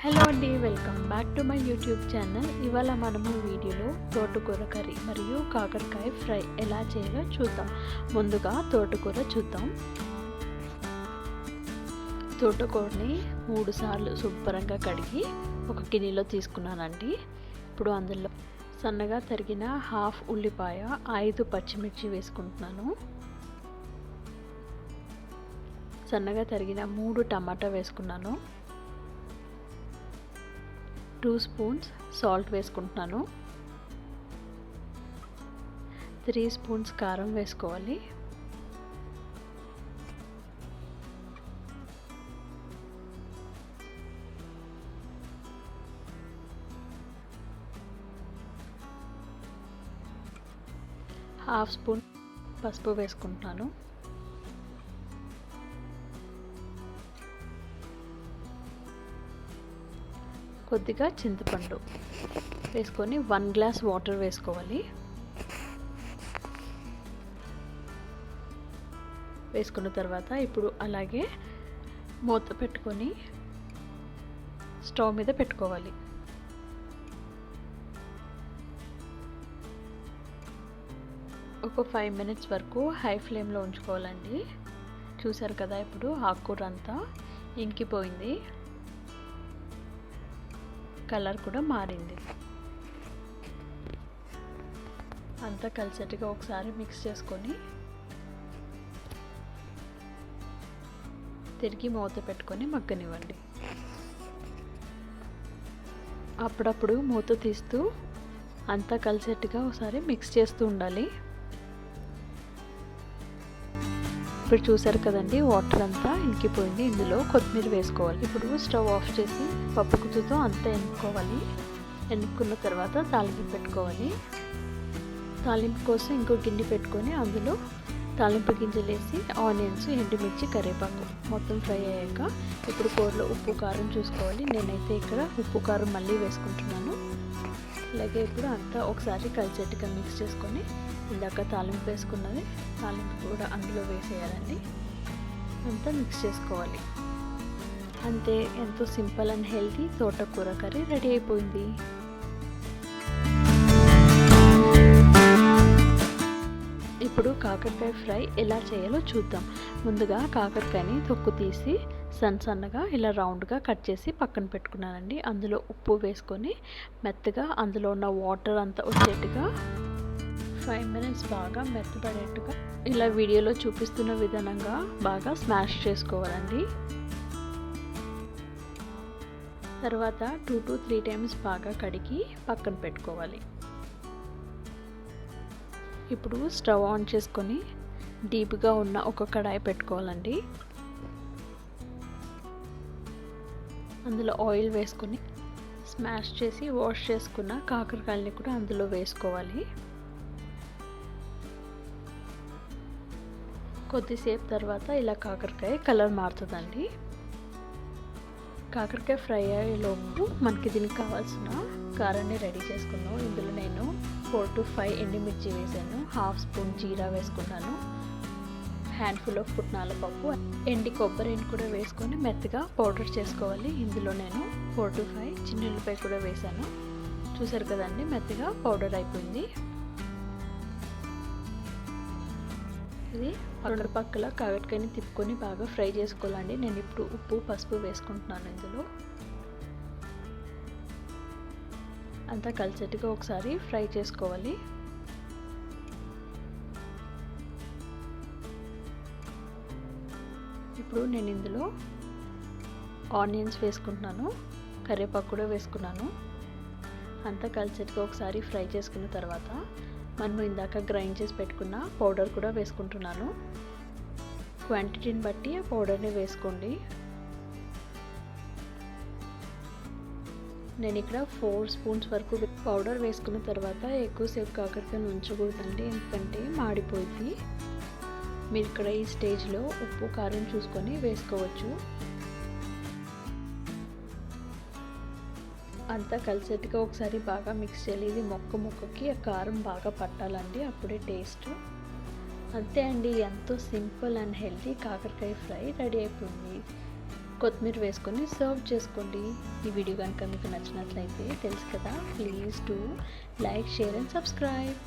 Hello అండి welcome back to my YouTube channel. ఇవాళ మనము వీడియోలో తోటకూర కర్రీ మరియు కాకరకాయ ఫ్రై ఎలా చేయాలో చూద్దాం. ముందుగా తోటకూర చూద్దాం. తోటకూరని మూడు సార్లు శుభ్రంగా కడిగి ఒక గిన్నెలో తీసుకున్నానండి. ఇప్పుడు అందులో సన్నగా తరిగిన హాఫ్ ఉల్లిపాయ ఐదు పచ్చిమిర్చి వేసుకుంటున్నాను. సన్నగా తరిగిన మూడు టమాటా వేసుకున్నాను. టూ స్పూన్స్ సాల్ట్ వేసుకుంటున్నాను. త్రీ స్పూన్స్ కారం వేసుకోవాలి. హాఫ్ స్పూన్ పసుపు వేసుకుంటున్నాను. కొద్దిగా చింతపండు వేసుకొని వన్ గ్లాస్ వాటర్ వేసుకోవాలి. వేసుకున్న తర్వాత ఇప్పుడు అలాగే మూత పెట్టుకొని స్టవ్ మీద పెట్టుకోవాలి. ఒక ఫైవ్ మినిట్స్ వరకు హై ఫ్లేమ్లో ఉంచుకోవాలండి. చూసారు కదా ఇప్పుడు ఆకుకూర అంతా ఇంకిపోయింది. కలర్ కూడా మారింది. అంతా కలిసేట్టుగా ఒకసారి మిక్స్ చేసుకొని తిరిగి మూత పెట్టుకొని మగ్గనివ్వండి. అప్పుడప్పుడు మూత తీస్తూ అంతా కలిసేట్టుగా ఒకసారి మిక్స్ చేస్తూ ఉండాలి. ఇప్పుడు చూసారు కదండి వాటర్ అంతా ఇంకిపోయింది. ఇందులో కొత్తిమీర వేసుకోవాలి. ఇప్పుడు స్టవ్ ఆఫ్ చేసి పప్పు గుత్తుతో అంతా ఎన్నుకోవాలి ఎన్నుకున్న తర్వాత తాలింపు పెట్టుకోవాలి. తాలింపు కోసం ఇంకో గిన్నె పెట్టుకొని అందులో తాలింపు గింజలు వేసి ఆనియన్స్ ఎండుమిర్చి కరివేపాకు మొత్తం ఫ్రై అయ్యాక ఇప్పుడు కూరలో ఉప్పు కారం చూసుకోవాలి. నేనైతే ఇక్కడ ఉప్పు కారం మళ్ళీ వేసుకుంటున్నాను. అలాగే ఇప్పుడు అంతా ఒకసారి కలిసేట్టుగా మిక్స్ చేసుకొని ఇందాక తాలింపు వేసుకున్నది. తాలింపు కూడా అందులో వేసేయాలండి. అంతా మిక్స్ చేసుకోవాలి. అంతే ఎంతో సింపుల్ అండ్ హెల్తీ తోటకూర కర్రీ రెడీ అయిపోయింది. ఇప్పుడు కాకరకాయ ఫ్రై ఎలా చేయాలో చూద్దాం. ముందుగా కాకరకాయని తొక్కు తీసి సన్న సన్నగా ఇలా రౌండ్గా కట్ చేసి పక్కన పెట్టుకున్నానండి. అందులో ఉప్పు వేసుకొని మెత్తగా అందులో ఉన్న వాటర్ అంతా వచ్చేట్టుగా ఫైవ్ మినిట్స్ బాగా మెత్తపడేట్టుగా ఇలా వీడియోలో చూపిస్తున్న విధానంగా బాగా స్మాష్ చేసుకోవాలండి. తర్వాత టూ టు త్రీ టైమ్స్ బాగా కడిగి పక్కన పెట్టుకోవాలి. ఇప్పుడు స్టవ్ ఆన్ చేసుకొని డీప్గా ఉన్న ఒక కడాయి పెట్టుకోవాలండి. అందులో ఆయిల్ వేసుకొని స్మాష్ చేసి వాష్ చేసుకున్న కాకరకాయలని కూడా అందులో వేసుకోవాలి. కొద్దిసేపు తర్వాత ఇలా కాకరకాయ కలర్ మారుతుందండి. కాకరకాయ ఫ్రై అయ్యేలోపు మనకి దీనికి కావాల్సిన కారాన్ని రెడీ చేసుకున్నాం ఇందులో నేను ఫోర్ టు ఫైవ్ ఎండుమిర్చి వేసాను. హాఫ్ స్పూన్ జీరా వేసుకున్నాను. హ్యాండ్ఫుల్ ఆఫ్ పుట్నాల పప్పు ఎండి కొబ్బరిని కూడా వేసుకొని మెత్తగా పౌడర్ చేసుకోవాలి. ఇందులో నేను ఫోర్ టు ఫైవ్ చిన్నులపై కూడా వేసాను. చూసారు కదండి మెత్తగా పౌడర్ అయిపోయింది. ఇది రెండు పక్కల కాగట్కాయని తిప్పుకొని బాగా ఫ్రై చేసుకోవాలండి. నేను ఇప్పుడు ఉప్పు పసుపు వేసుకుంటున్నాను ఇందులో. అంతా కలిసేట్టుగా ఒకసారి ఫ్రై చేసుకోవాలి. ఇప్పుడు నేను ఇందులో ఆనియన్స్ వేసుకుంటున్నాను కరివేపాకు కూడా వేసుకున్నాను. అంతా కలిసేట్టుగా ఒకసారి ఫ్రై చేసుకున్న తర్వాత మనం ఇందాక గ్రైండ్ చేసి పెట్టుకున్న పౌడర్ కూడా వేసుకుంటున్నాను. క్వాంటిటీని బట్టి ఆ పౌడర్ని వేసుకోండి. నేను ఇక్కడ ఫోర్ స్పూన్స్ వరకు పౌడర్ వేసుకున్న తర్వాత ఎక్కువసేపు కాకరకాయలు ఉంచకూడదండి ఎందుకంటే మాడిపోయింది. మీరు ఇక్కడ ఈ స్టేజ్లో ఉప్పు కారం చూసుకొని వేసుకోవచ్చు. అంతా కలిసేట్టుగా ఒకసారి బాగా మిక్స్ చేయాలి. ఇది మొక్క మొక్కకి ఆ కారం బాగా పట్టాలండి అప్పుడే టేస్ట్. అంతే అండి ఎంతో సింపుల్ అండ్ హెల్తీ కాకరకాయ ఫ్రై రెడీ అయిపోయింది. కొత్తిమీర వేసుకొని సర్వ్ చేసుకోండి. ఈ వీడియో కనుక మీకు నచ్చినట్లయితే తెలుసు కదా please do like share and subscribe.